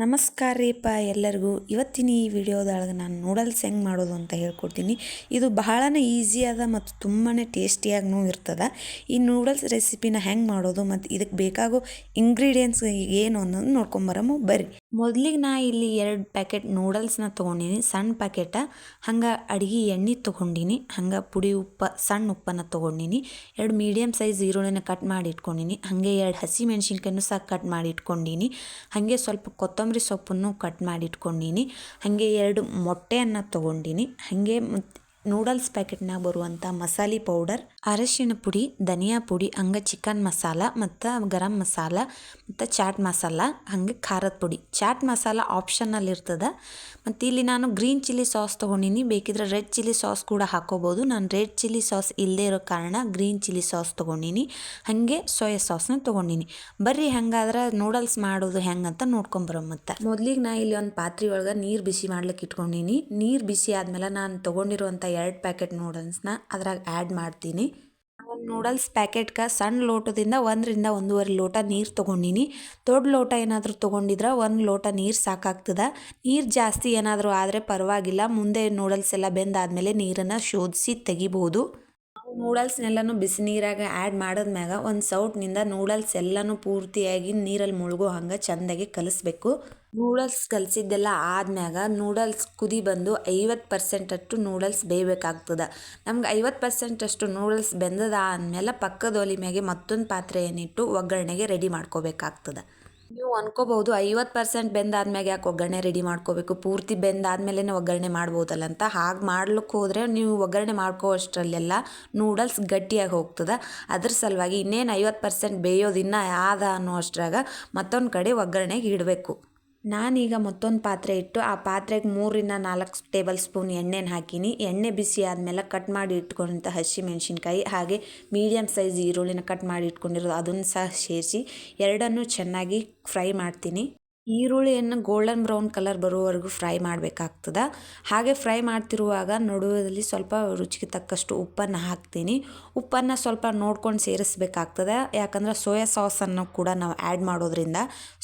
ನಮಸ್ಕಾರ ರೀಪ್ಪ ಎಲ್ಲರಿಗೂ. ಇವತ್ತಿನ ಈ ವಿಡಿಯೋದೊಳಗೆ ನಾನು ನೂಡಲ್ಸ್ ಹೆಂಗೆ ಮಾಡೋದು ಅಂತ ಹೇಳ್ಕೊಡ್ತೀನಿ. ಇದು ಬಹಳನೇ ಈಸಿ ಅದ ಮತ್ತು ತುಂಬಾ ಟೇಸ್ಟಿಯಾಗೂ ಇರ್ತದೆ. ಈ ನೂಡಲ್ಸ್ ರೆಸಿಪಿನ ಹೆಂಗೆ ಮಾಡೋದು ಮತ್ತು ಇದಕ್ಕೆ ಬೇಕಾಗೋ ಇಂಗ್ರೀಡಿಯೆಂಟ್ಸ್ ಏನು ಅನ್ನೋದು ನೋಡ್ಕೊಂಬರಮು ಬರ್ರಿ. ಮೊದಲಿಗೆ ನಾ ಇಲ್ಲಿ ಎರಡು ಪ್ಯಾಕೆಟ್ ನೂಡಲ್ಸ್ನ ತೊಗೊಂಡಿನಿ. ಸಣ್ಣ ಪ್ಯಾಕೆಟ, ಹಂಗೆ ಅಡುಗೆ ಎಣ್ಣೆ ತೊಗೊಂಡಿನಿ, ಹಂಗೆ ಪುಡಿ ಉಪ್ಪು ಸಣ್ಣ ಉಪ್ಪನ್ನು ತೊಗೊಂಡಿನಿ. ಎರಡು ಮೀಡಿಯಮ್ ಸೈಜ್ ಈರುಳ್ಳಿನ ಕಟ್ ಮಾಡಿ ಇಟ್ಕೊಂಡಿನಿ. ಹಾಗೆ ಎರಡು ಹಸಿ ಮೆಣಸಿನ್ಕಾಯನ್ನು ಸಹ ಕಟ್ ಮಾಡಿ ಇಟ್ಕೊಂಡಿನಿ. ಹಾಗೆ ಸ್ವಲ್ಪ ಕೊತ್ತಂಬರಿ ಸೊಪ್ಪನ್ನು ಕಟ್ ಮಾಡಿ ಇಟ್ಕೊಂಡಿನಿ ಹಾಗೆ ಎರಡು ಮೊಟ್ಟೆಯನ್ನು ತೊಗೊಂಡಿನಿ. ಹಾಗೆ ನೂಡಲ್ಸ್ ಪ್ಯಾಕೆಟ್ನಾಗ ಬರುವಂಥ ಮಸಾಲೆ ಪೌಡರ್ ಅರಶಿನ ಪುಡಿ, ಧನಿಯಾ ಪುಡಿ, ಹಂಗೆ ಚಿಕನ್ ಮಸಾಲ ಮತ್ತು ಗರಂ ಮಸಾಲ ಮತ್ತು ಚಾಟ್ ಮಸಾಲ, ಹಂಗೆ ಖಾರದ ಪುಡಿ. ಚಾಟ್ ಮಸಾಲ ಆಪ್ಷನಲ್ಲಿ ಇರ್ತದೆ. ಮತ್ತು ಇಲ್ಲಿ ನಾನು ಗ್ರೀನ್ ಚಿಲ್ಲಿ ಸಾಸ್ ತೊಗೊಂಡಿನಿ. ಬೇಕಿದ್ರೆ ರೆಡ್ ಚಿಲ್ಲಿ ಸಾಸ್ ಕೂಡ ಹಾಕೋಬೋದು. ನಾನು ರೆಡ್ ಚಿಲ್ಲಿ ಸಾಸ್ ಇಲ್ಲದೇ ಇರೋ ಕಾರಣ ಗ್ರೀನ್ ಚಿಲ್ಲಿ ಸಾಸ್ ತೊಗೊಂಡಿನಿ. ಹಾಗೆ ಸೋಯಾ ಸಾಸ್ನ ತೊಗೊಂಡಿನಿ. ಬರ್ರಿ ಹಂಗಾದ್ರೆ ನೂಡಲ್ಸ್ ಮಾಡೋದು ಹೆಂಗಂತ ನೋಡ್ಕೊಂಬರೋ ಮತ್ತು. ಮೊದಲಿಗೆ ನಾ ಇಲ್ಲಿ ಒಂದು ಪಾತ್ರೆ ಒಳಗೆ ನೀರು ಬಿಸಿ ಮಾಡ್ಲಿಕ್ಕೆ ಇಟ್ಕೊಂಡಿನಿ. ನೀರು ಬಿಸಿ ಆದಮೇಲೆ ನಾನು ತೊಗೊಂಡಿರುವಂಥ ಎರಡು ಪ್ಯಾಕೆಟ್ ನೂಡಲ್ಸ್ನ ಅದ್ರಾಗ ಆ್ಯಡ್ ಮಾಡ್ತೀನಿ. ಒಂದು ನೂಡಲ್ಸ್ ಪ್ಯಾಕೆಟ್ಗೆ ಸಣ್ಣ ಲೋಟದಿಂದ ಒಂದರಿಂದ ಒಂದೂವರೆ ಲೋಟ ನೀರು ತೊಗೊಂಡಿನಿ. ದೊಡ್ಡ ಲೋಟ ಏನಾದರೂ ತೊಗೊಂಡಿದ್ರೆ ಒಂದು ಲೋಟ ನೀರು ಸಾಕಾಗ್ತದೆ. ನೀರು ಜಾಸ್ತಿ ಏನಾದರೂ ಆದರೆ ಪರವಾಗಿಲ್ಲ. ಮುಂದೆ ನೂಡಲ್ಸ್ ಎಲ್ಲ ಬೆಂದಾದಮೇಲೆ ನೀರನ್ನು ಶೋಧಿಸಿ ತೆಗಿಬೋದು. ನೂಡಲ್ಸ್ನೆಲ್ಲನೂ ಬಿಸಿ ನೀರಾಗ ಆ್ಯಡ್ ಮಾಡಿದ್ಮ್ಯಾಗ ಒಂದು ಸೌಟ್ನಿಂದ ನೂಡಲ್ಸ್ ಎಲ್ಲನೂ ಪೂರ್ತಿಯಾಗಿ ನೀರಲ್ಲಿ ಮುಳುಗೋ ಹಂಗೆ ಚೆಂದಾಗಿ ಕಲಿಸ್ಬೇಕು. ನೂಡಲ್ಸ್ ಕಲಿಸಿದ್ದೆಲ್ಲ ಆದ್ಮ್ಯಾಗ ನೂಡಲ್ಸ್ ಕುದಿ ಬಂದು ಐವತ್ತು ಪರ್ಸೆಂಟಷ್ಟು ನೂಡಲ್ಸ್ ಬೇಯಬೇಕಾಗ್ತದೆ. ನಮ್ಗೆ ಐವತ್ತು ಪರ್ಸೆಂಟಷ್ಟು ನೂಡಲ್ಸ್ ಬೆಂದದ ಆದಮೇಲೆ ಪಕ್ಕದ ಒಲಿ ಮ್ಯಾಗೆ ಮತ್ತೊಂದು ಪಾತ್ರೆಯನ್ನಿಟ್ಟು ಒಗ್ಗರಣೆಗೆ ರೆಡಿ ಮಾಡ್ಕೋಬೇಕಾಗ್ತದೆ. ನೀವು ಅನ್ಕೋಬಹುದು, ಐವತ್ತು ಪರ್ಸೆಂಟ್ ಬೆಂದಾದ್ಮೇಲೆ ಯಾಕೆ ಒಗ್ಗರಣೆ ರೆಡಿ ಮಾಡ್ಕೋಬೇಕು? ಪೂರ್ತಿ ಬೆಂದಾದ್ಮೇಲೆ ಒಗ್ಗರಣೆ ಮಾಡ್ಬೋದಲ್ಲ ಅಂತ. ಹಾಗೆ ಮಾಡ್ಲಿಕ್ಕೆ ಹೋದರೆ ನೀವು ಒಗ್ಗರಣೆ ಮಾಡ್ಕೋ ಅಷ್ಟರಲ್ಲೆಲ್ಲ ನೂಡಲ್ಸ್ ಗಟ್ಟಿಯಾಗಿ ಹೋಗ್ತದೆ. ಅದ್ರ ಸಲುವಾಗಿ ಇನ್ನೇನು ಐವತ್ತು ಪರ್ಸೆಂಟ್ ಬೇಯೋದಿನ್ನ ಆದ ಅನ್ನೋ ಅಷ್ಟರಾಗ ಮತ್ತೊಂದು ಕಡೆ ಒಗ್ಗರಣೆಗೆ ಇಡಬೇಕು. ನಾನೀಗ ಮತ್ತೊಂದು ಪಾತ್ರೆ ಇಟ್ಟು ಆ ಪಾತ್ರೆಗೆ ಮೂರರಿಂದ ನಾಲ್ಕು ಟೇಬಲ್ ಸ್ಪೂನ್ ಎಣ್ಣೆನ ಹಾಕೀನಿ. ಎಣ್ಣೆ ಬಿಸಿ ಆದಮೇಲೆ ಕಟ್ ಮಾಡಿ ಇಟ್ಕೊಂಡಂಥ ಹಸಿ ಮೆಣಸಿನ್ಕಾಯಿ ಹಾಗೆ ಮೀಡಿಯಮ್ ಸೈಜ್ ಈರುಳ್ಳಿನ ಕಟ್ ಮಾಡಿ ಇಟ್ಕೊಂಡಿರೋದು, ಅದನ್ನು ಸಹ ಸೇರಿಸಿ ಎರಡನ್ನೂ ಚೆನ್ನಾಗಿ ಫ್ರೈ ಮಾಡ್ತೀನಿ. ಈರುಳ್ಳಿಯನ್ನು ಗೋಲ್ಡನ್ ಬ್ರೌನ್ ಕಲರ್ ಬರುವವರೆಗೂ ಫ್ರೈ ಮಾಡಬೇಕಾಗ್ತದ. ಹಾಗೆ ಫ್ರೈ ಮಾಡ್ತಿರುವಾಗ ನಡುವದಲ್ಲಿ ಸ್ವಲ್ಪ ರುಚಿಗೆ ತಕ್ಕಷ್ಟು ಉಪ್ಪನ್ನು ಹಾಕ್ತೀನಿ. ಉಪ್ಪನ್ನು ಸ್ವಲ್ಪ ನೋಡ್ಕೊಂಡು ಸೇರಿಸ್ಬೇಕಾಗ್ತದೆ. ಯಾಕಂದ್ರೆ ಸೋಯಾ ಸಾಸನ್ನು ಕೂಡ ನಾವು ಆ್ಯಡ್ ಮಾಡೋದ್ರಿಂದ,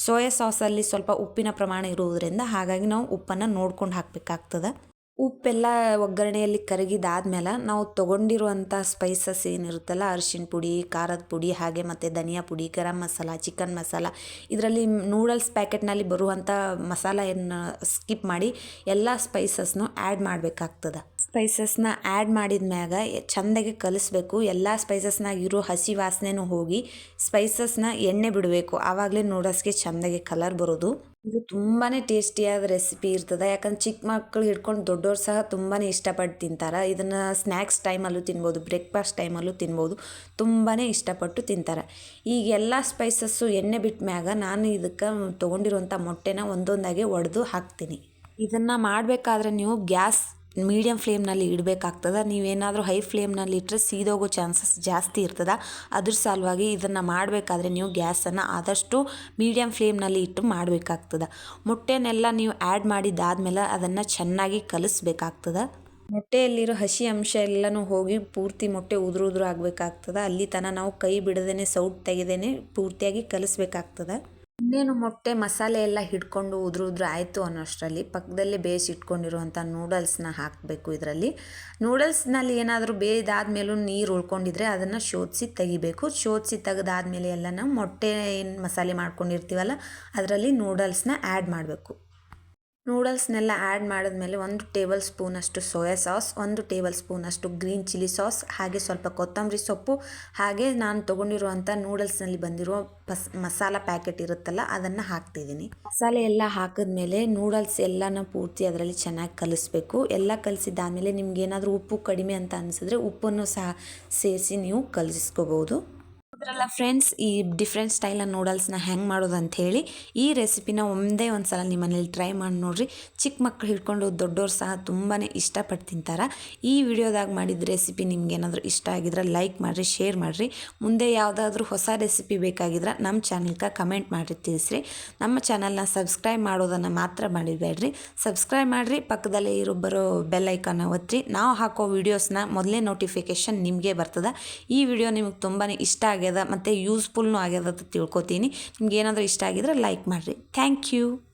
ಸೋಯಾ ಸಾಸಲ್ಲಿ ಸ್ವಲ್ಪ ಉಪ್ಪಿನ ಪ್ರಮಾಣ ಇರುವುದರಿಂದ ಹಾಗಾಗಿ ನಾವು ಉಪ್ಪನ್ನು ನೋಡ್ಕೊಂಡು ಹಾಕಬೇಕಾಗ್ತದೆ. ಉಪ್ಪೆಲ್ಲ ಒಗ್ಗರಣೆಯಲ್ಲಿ ಕರಗಿದಾದ್ಮೇಲೆ ನಾವು ತೊಗೊಂಡಿರುವಂಥ ಸ್ಪೈಸಸ್ ಏನಿರುತ್ತಲ್ಲ, ಅರಿಶಿಣ ಪುಡಿ, ಖಾರದ ಪುಡಿ, ಹಾಗೆ ಮತ್ತು ಧನಿಯಾ ಪುಡಿ, ಗರಂ ಮಸಾಲ ಚಿಕನ್ ಮಸಾಲ, ಇದರಲ್ಲಿ ನೂಡಲ್ಸ್ ಪ್ಯಾಕೆಟ್ನಲ್ಲಿ ಬರುವಂಥ ಮಸಾಲೆಯನ್ನು ಸ್ಕಿಪ್ ಮಾಡಿ ಎಲ್ಲ ಸ್ಪೈಸಸ್ನು ಆ್ಯಡ್ ಮಾಡಬೇಕಾಗ್ತದೆ. ಸ್ಪೈಸಸ್ನ ಆ್ಯಡ್ ಮಾಡಿದ ಮ್ಯಾಗ ಚೆಂದಾಗಿ ಕಲಿಸ್ಬೇಕು, ಎಲ್ಲ ಸ್ಪೈಸಸ್ನಾಗ ಇರೋ ಹಸಿ ವಾಸನೆನೂ ಹೋಗಿ ಸ್ಪೈಸಸ್ನ ಎಣ್ಣೆ ಬಿಡಬೇಕು, ಆವಾಗಲೇ ನೂಡಲ್ಸ್ಗೆ ಚೆಂದಾಗಿ ಕಲರ್ ಬರೋದು. ಇದು ತುಂಬಾ ಟೇಸ್ಟಿಯಾದ ರೆಸಿಪಿ ಇರ್ತದೆ. ಯಾಕಂದ್ರೆ ಚಿಕ್ಕ ಮಕ್ಕಳು ಹಿಡ್ಕೊಂಡು ದೊಡ್ಡವ್ರು ಸಹ ತುಂಬಾ ಇಷ್ಟಪಟ್ಟು ತಿಂತಾರೆ. ಇದನ್ನು ಸ್ನ್ಯಾಕ್ಸ್ ಟೈಮಲ್ಲೂ ತಿನ್ಬೋದು, ಬ್ರೇಕ್ಫಾಸ್ಟ್ ಟೈಮಲ್ಲೂ ತಿನ್ಬೋದು. ತುಂಬಾ ಇಷ್ಟಪಟ್ಟು ತಿಂತಾರೆ. ಈಗ ಎಲ್ಲ ಸ್ಪೈಸಸ್ಸು ಎಣ್ಣೆ ಬಿಟ್ಟ ಮ್ಯಾಗ ನಾನು ಇದಕ್ಕೆ ತೊಗೊಂಡಿರುವಂಥ ಮೊಟ್ಟೆನ ಒಂದೊಂದಾಗಿ ಒಡೆದು ಹಾಕ್ತೀನಿ. ಇದನ್ನು ಮಾಡಬೇಕಾದ್ರೆ ನೀವು ಗ್ಯಾಸ್ ಮೀಡಿಯಮ್ ಫ್ಲೇಮ್ನಲ್ಲಿ ಇಡಬೇಕಾಗ್ತದೆ. ನೀವೇನಾದರೂ ಹೈ ಫ್ಲೇಮ್ನಲ್ಲಿ ಇಟ್ಟರೆ ಸೀದೋಗೋ ಚಾನ್ಸಸ್ ಜಾಸ್ತಿ ಇರ್ತದೆ. ಅದ್ರ ಸಲುವಾಗಿ ಇದನ್ನು ಮಾಡಬೇಕಾದ್ರೆ ನೀವು ಗ್ಯಾಸನ್ನು ಆದಷ್ಟು ಮೀಡಿಯಮ್ ಫ್ಲೇಮ್ನಲ್ಲಿ ಇಟ್ಟು ಮಾಡಬೇಕಾಗ್ತದೆ. ಮೊಟ್ಟೆನೆಲ್ಲ ನೀವು ಆ್ಯಡ್ ಮಾಡಿದ್ದಾದಮೇಲೆ ಅದನ್ನು ಚೆನ್ನಾಗಿ ಕಲಿಸ್ಬೇಕಾಗ್ತದೆ. ಮೊಟ್ಟೆಯಲ್ಲಿರೋ ಹಸಿ ಅಂಶ ಎಲ್ಲನೂ ಹೋಗಿ ಪೂರ್ತಿ ಮೊಟ್ಟೆ ಉದುರು ಉದುರು ಆಗಬೇಕಾಗ್ತದೆ ಅಲ್ಲಿ ತನಕ ನಾವು ಕೈ ಬಿಡದೇ ಸೌಟ್ ತೆಗೆದೇ ಪೂರ್ತಿಯಾಗಿ ಕಲಿಸ್ಬೇಕಾಗ್ತದೆ. ಇನ್ನೇನು ಮೊಟ್ಟೆ ಮಸಾಲೆ ಎಲ್ಲ ಹಿಡ್ಕೊಂಡು ಉದುರು ಉದುರು ಆಯಿತು ಅನ್ನೋಷ್ಟರಲ್ಲಿ ಪಕ್ಕದಲ್ಲೇ ಬೇಯಿಸಿ ಇಟ್ಕೊಂಡಿರುವಂಥ ನೂಡಲ್ಸ್ನ ಹಾಕಬೇಕು ಇದರಲ್ಲಿ. ನೂಡಲ್ಸ್ನಲ್ಲಿ ಏನಾದರೂ ಬೇಯ್ದಾದ್ಮೇಲೂ ನೀರು ಉಳ್ಕೊಂಡಿದ್ರೆ ಅದನ್ನು ಶೋಧಿಸಿ ತೆಗಿಬೇಕು. ಶೋಧಿಸಿ ತೆಗೆದಾದ್ಮೇಲೆ ಎಲ್ಲ ನಾವು ಮೊಟ್ಟೆ ಏನು ಮಸಾಲೆ ಮಾಡ್ಕೊಂಡಿರ್ತೀವಲ್ಲ, ಅದರಲ್ಲಿ ನೂಡಲ್ಸ್ನ ಆ್ಯಡ್ ಮಾಡಬೇಕು. ನೂಡಲ್ಸ್ನೆಲ್ಲ ಆ್ಯಡ್ ಮಾಡಿದ್ಮೇಲೆ ಒಂದು ಟೇಬಲ್ ಸ್ಪೂನಷ್ಟು ಸೋಯಾ ಸಾಸ್, ಒಂದು ಟೇಬಲ್ ಸ್ಪೂನಷ್ಟು ಗ್ರೀನ್ ಚಿಲ್ಲಿ ಸಾಸ್, ಹಾಗೆ ಸ್ವಲ್ಪ ಕೊತ್ತಂಬರಿ ಸೊಪ್ಪು, ಹಾಗೆ ನಾನು ತೊಗೊಂಡಿರುವಂಥ ನೂಡಲ್ಸ್ನಲ್ಲಿ ಬಂದಿರೋ ಪಸ್, ಮಸಾಲ ಪ್ಯಾಕೆಟ್ ಇರುತ್ತಲ್ಲ, ಅದನ್ನು ಹಾಕ್ತಿದ್ದೀನಿ. ಮಸಾಲೆ ಎಲ್ಲ ಹಾಕಿದ್ಮೇಲೆ ನೂಡಲ್ಸ್ ಎಲ್ಲನ ಪೂರ್ತಿ ಅದರಲ್ಲಿ ಚೆನ್ನಾಗಿ ಕಲಿಸ್ಬೇಕು. ಎಲ್ಲ ಕಲಿಸಿದ್ದಾದಮೇಲೆ ನಿಮ್ಗೆ ಏನಾದರೂ ಉಪ್ಪು ಕಡಿಮೆ ಅಂತ ಅನಿಸಿದ್ರೆ ಉಪ್ಪನ್ನು ಸಹ ಸೇರಿಸಿ ನೀವು ಕಲಿಸ್ಕೋಬೋದು. ಅದರಲ್ಲ ಫ್ರೆಂಡ್ಸ್ ಈ ಡಿಫ್ರೆಂಟ್ ಸ್ಟೈಲ ನೂಡಲ್ಸ್ನ ಹೆಂಗೆ ಮಾಡೋದು ಅಂಥೇಳಿ ಈ ರೆಸಿಪಿನ ಒಂದೇ ಒಂದು ಸಲ ನಿಮ್ಮ ಮನೇಲಿ ಟ್ರೈ ಮಾಡಿ ನೋಡಿರಿ. ಚಿಕ್ಕ ಮಕ್ಕಳು ಹಿಡ್ಕೊಂಡು ದೊಡ್ಡವ್ರು ಸಹ ತುಂಬಾ ಇಷ್ಟಪಟ್ಟು ತಿಂತಾರೆ. ಈ ವಿಡಿಯೋದಾಗ ಮಾಡಿದ ರೆಸಿಪಿ ನಿಮ್ಗೆ ಏನಾದರೂ ಇಷ್ಟ ಆಗಿದ್ರೆ ಲೈಕ್ ಮಾಡಿರಿ ಶೇರ್ ಮಾಡಿರಿ. ಮುಂದೆ ಯಾವುದಾದ್ರೂ ಹೊಸ ರೆಸಿಪಿ ಬೇಕಾಗಿದ್ರೆ ನಮ್ಮ ಚಾನಲ್ಗೆ ಕಮೆಂಟ್ ಮಾಡಿರಿ ತಿಳಿಸ್ರಿ. ನಮ್ಮ ಚಾನಲ್ನ ಸಬ್ಸ್ಕ್ರೈಬ್ ಮಾಡೋದನ್ನು ಮಾತ್ರ ಮಾಡಿಬೇಡ್ರಿ ಸಬ್ಸ್ಕ್ರೈಬ್ ಮಾಡಿರಿ, ಪಕ್ಕದಲ್ಲೇ ಇರೋ ಬರೋ ಐಕಾನ್ ಒತ್ತಿರಿ ನಾವು ಹಾಕೋ ವೀಡಿಯೋಸ್ನ ಮೊದಲೇ ನೋಟಿಫಿಕೇಶನ್ ನಿಮಗೆ ಬರ್ತದೆ. ಈ ವಿಡಿಯೋ ನಿಮಗೆ ತುಂಬಾ ಇಷ್ಟ ಆಗ್ಯದ ಮತ್ತು ಯೂಸ್ಫುಲ್ನೂ ಆಗ್ಯದ ಅಂತ ತಿಳ್ಕೊತೀನಿ. ನಿಮ್ಗೆ ಏನಾದರೂ ಇಷ್ಟ ಆಗಿದ್ರೆ ಲೈಕ್ ಮಾಡಿರಿ. Thank you